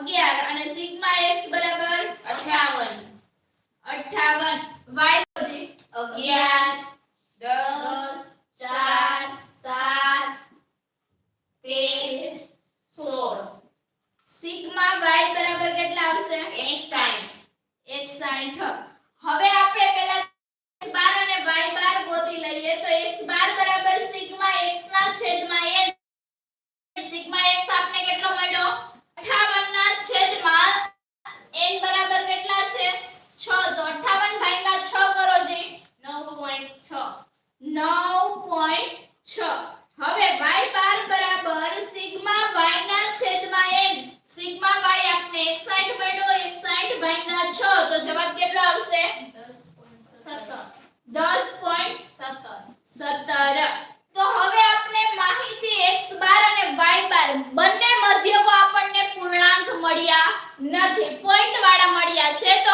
અગિયાર અને sigma x બરાબર અઠાવન અઠાવન છ. હવે y બાર બરાબર સિગ્મા y ના છેદમાં n. સિગ્મા y આપને 61 મેળો 61 ભાગ્યા 6 તો જવાબ કેટલો આવશે? 10.17 તો હવે આપણે માહિતી x બાર અને y બાર બંને મધ્યકો આપણને પૂર્ણાંક મળ્યા નથી. પોઈન્ટ વાળા મળ્યા છે. તો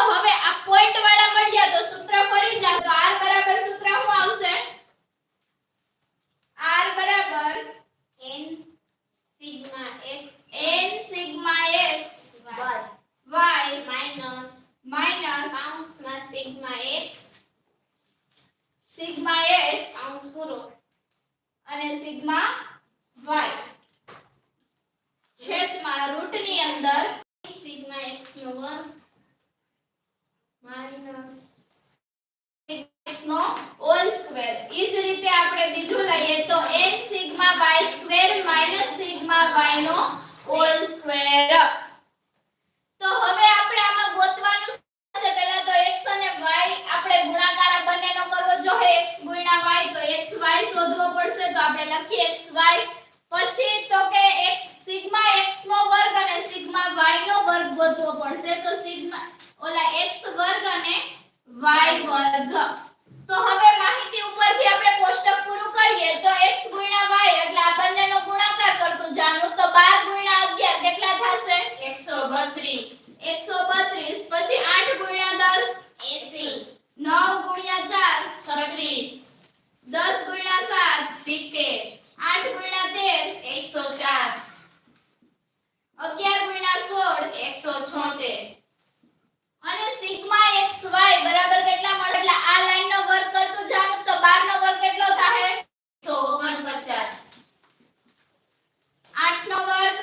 વાય છેદમાં રૂટની અંદર સિગ્મા x નો વર્ગ માઇનસ x નો હોલ સ્ક્વેર એ જ રીતે આપણે બીજું લઈએ તો n sigma y square minus sigma y નો 11 ગુણ્યા 16 176 અને સિગ્મા xy બરાબર કેટલા મળે? એટલે આ લાઈન નો વર્ગ કરતો જાણો તો 12 નો વર્ગ કેટલો થાય 149 8 નો વર્ગ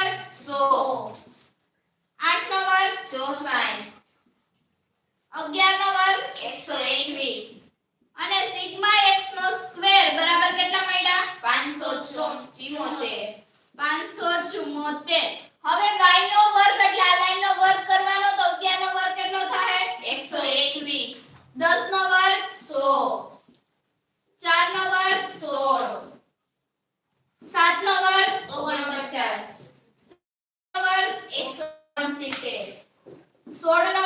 વર્ગ સો. આઠ નો વર્ગ ચોસાઠ. અગિયાર નો એકસો એકવીસ. અને સિગ્મા x નો સ્ક્વેર બરાબર કેટલા મળ્યા? 574 574 સોળ નો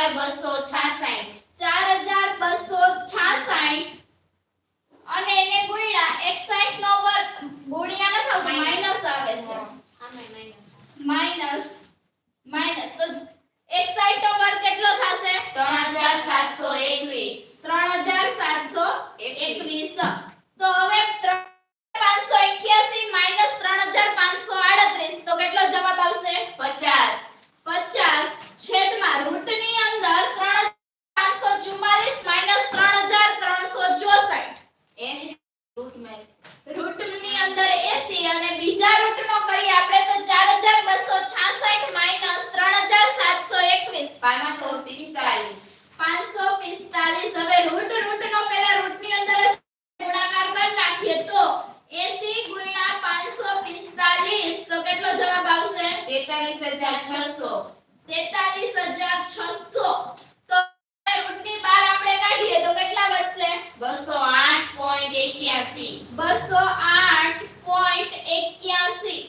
હજાર બસો છાસઠ ચાર હજાર બસો છાસાઠ અને એને ગુણ્યા એકસાઠ નો વર્ગ. ગુણ્યા નથી આવતો માઇનસ આવે છે. માઇનસ માઇનસ તો એકસાઠ નો વર્ગ કેટલો થશે ત્રણ હજાર સાતસો એકવીસ ત્રણ હજાર સાતસો એકવીસ તો હવે પાંચસો અઠ્યાસી માઇનસ ત્રણ હજાર પાંચસો આડત્રીસ તો કેટલો જવાબ આવશે પચાસ પચાસ છેદમાં રૂટની અંદર ત્રણ પાંચસો ચુમ્માલીસ માઇનસ ત્રણ હજાર ત્રણસો ચોસઠ એસી રૂટ મેં રૂટની અંદર 80 અને બીજા રૂટનો કરીએ આપણે તો 4266 માઇનસ 3721 પાંચસો પિસ્તાલીસ 545 હવે રૂટ રૂટનો પહેલા રૂટની અંદર જ ગુણાકાર કરી નાખીએ તો 80 ગુણ્યા 545 તો કેટલો જવાબ આવશે તેતાલીસ હજાર છસો 43600 તો રૂટની બહાર આપણે કાઢીએ તો કેટલા વધશે બસો આઠ પોઈન્ટ એક્યાસી બસો આઠ પોઈન્ટ એક્યાસી.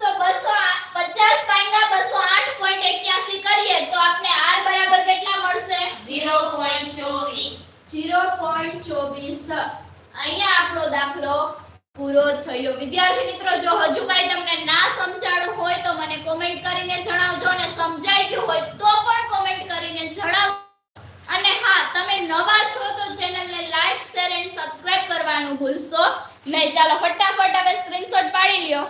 તો બસો પચાસ ભાગ્યા બસો આઠ પોઈન્ટ એક્યાસી કરીએ તો આપણે આર બરાબર કેટલા મળશે? ઝીરો પોઈન્ટ ચોવીસ. જીરો પોઈન્ટ ચોવીસ. અહીંયા આપણો દાખલો પૂરો થયો. વિદ્યાર્થી મિત્રો જો હજુ કાંઈ તમને ના સમજાણું હોય તો મને કોમેન્ટ કરીને જણાવજો અને સમજાઈ ગયું હોય તો પણ નહીં ચાલો ફટાફટ હવે સ્ક્રીનશોટ પાડી લ્યો.